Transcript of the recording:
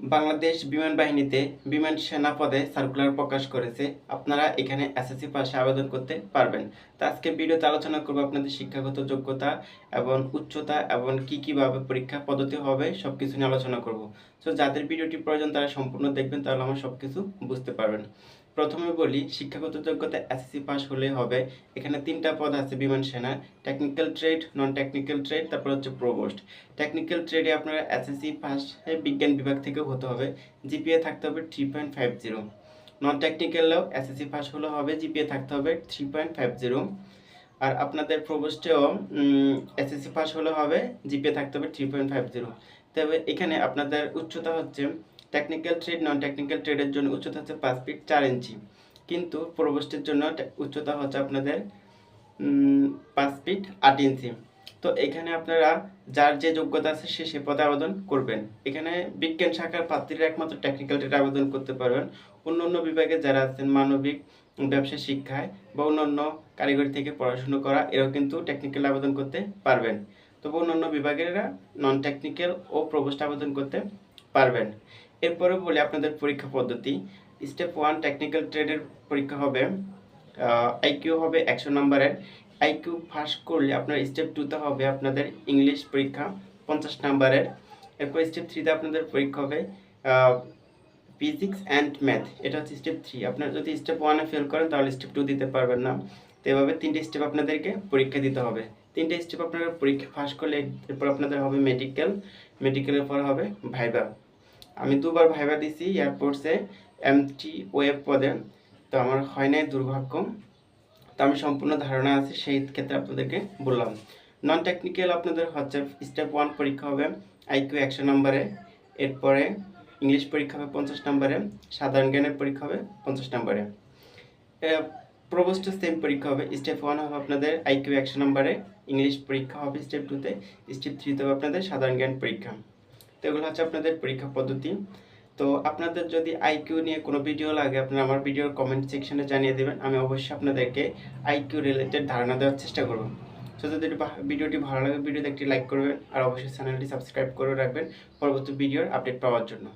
বাংলাদেশ বিমান বাহিনীতে বিমান সেনা পদে সার্কুলার প্রকাশ করেছে। আপনারা এখানে এসএসসি পাশে আবেদন করতে পারবেন। তো আজকে ভিডিওতে আলোচনা করব আপনাদের শিক্ষাগত যোগ্যতা এবং উচ্চতা এবং কি কীভাবে পরীক্ষা পদ্ধতি হবে সব কিছু নিয়ে আলোচনা করব। তো যাদের ভিডিওটি প্রয়োজন তারা সম্পূর্ণ দেখবেন, তাহলে আমার সব কিছু বুঝতে পারবেন। প্রথমে বলি, শিক্ষাগত যোগ্যতা এসএসসি পাস হলে হবে। এখানে তিনটা পদ আছে, বিমান সেনা technical trade non technical trade তারপর হচ্ছে প্রোভোস্ট টেকনিক্যাল ট্রেডে আপনারা এসএসসি পাস বিজ্ঞান বিভাগ থেকেও হতে হবে। জিপিএ থাকতে হবে three point five zero non টেকনিক্যালেও SSC pass হলে হবে জিপিএ থাকতে হবে থ্রি পয়েন্ট ফাইভ জিরো আর আপনাদের প্রবোস্টেও এসএসসি পাস হলে হবে জিপিএ থাকতে হবে থ্রি পয়েন্ট ফাইভ জিরো তবে এখানে আপনাদের উচ্চতা হচ্ছে টেকনিক্যাল ট্রেড নন টেকনিক্যাল ট্রেডের জন্য উচ্চতা হচ্ছে পাঁচ ফিট চার ইঞ্চি। কিন্তু প্রবোস্টের জন্য উচ্চতা হচ্ছে আপনাদের পাঁচ ফিট আট ইঞ্চি। তো এখানে আপনারা যার যে যোগ্যতা আছে সে সে পদে আবেদন করবেন। এখানে বিজ্ঞান শাখার প্রার্থীরা একমাত্র টেকনিক্যাল ট্রেড আবেদন করতে পারবেন। অন্য অন্য বিভাগে যারা আছেন মানবিক, ব্যবসা শিক্ষায় বা অন্যান্য কারিগরি থেকে পড়াশুনো করা, এরাও কিন্তু টেকনিক্যাল আবেদন করতে পারবেন। তবে অন্যান্য বিভাগেরা নন টেকনিক্যাল ও প্রবোস্ট আবেদন করতে পারবেন। এরপরে বলি আপনাদের পরীক্ষা পদ্ধতি। স্টেপ ওয়ান টেকনিক্যাল ট্রেডের পরীক্ষা হবে। আইকিউ হবে একশো নম্বরের। আইকিউ পাস করলে আপনার স্টেপ টুতে হবে আপনাদের ইংলিশ পরীক্ষা পঞ্চাশ নম্বরের। এরপর স্টেপ থ্রিতে আপনাদের পরীক্ষা হবে ফিজিক্স অ্যান্ড ম্যাথ এটা হচ্ছে স্টেপ থ্রি আপনার যদি স্টেপ ওয়ানে ফেল করেন, তাহলে স্টেপ টু দিতে পারবেন না। তো এভাবে তিনটে স্টেপ আপনাদেরকে পরীক্ষা দিতে হবে। তিনটে স্টেপ আপনারা পরীক্ষা পাস করলে, এরপর আপনাদের হবে মেডিকেল মেডিকেলের পর হবে ভাইবা আমি দুবার ভাইবা দিছি এয়ারপোর্টসে এমটি ওয়েব পদে, তো আমার হয় নাই দুর্ভাগ্য। তো আমি সম্পূর্ণ ধারণা আছে, সেই ক্ষেত্রে আপনাদেরকে বললাম। নন টেকনিক্যাল আপনাদের হচ্ছে স্টেপ ওয়ান পরীক্ষা হবে আইকিউ একশো নম্বরে, এরপরে ইংলিশ পরীক্ষা হবে পঞ্চাশ নম্বরে, সাধারণ জ্ঞানের পরীক্ষা হবে পঞ্চাশ নম্বরে। প্রবোস্টের সেম পরীক্ষা হবে স্টেপ ওয়ান হবে আপনাদের আইকিউ একশো নম্বরে, ইংলিশ পরীক্ষা হবে স্টেপ টুতে স্টেপ থ্রিতে হবে আপনাদের সাধারণ জ্ঞান পরীক্ষা। তো এগুলো হচ্ছে আপনাদের পরীক্ষা পদ্ধতি। তো আপনাদের যদি আইকিউ নিয়ে কোনো ভিডিও লাগে, আপনারা আমার ভিডিওর কমেন্ট সেকশনে জানিয়ে দেবেন। আমি অবশ্যই আপনাদেরকে আইকিউ রিলেটেড ধারণা দেওয়ার চেষ্টা করব। তো যদি ভিডিওটি ভালো লাগে, ভিডিওতে একটি লাইক করবেন। আর অবশ্যই চ্যানেলটি সাবস্ক্রাইব করে রাখবেন পরবর্তী ভিডিওর আপডেট পাওয়ার জন্য।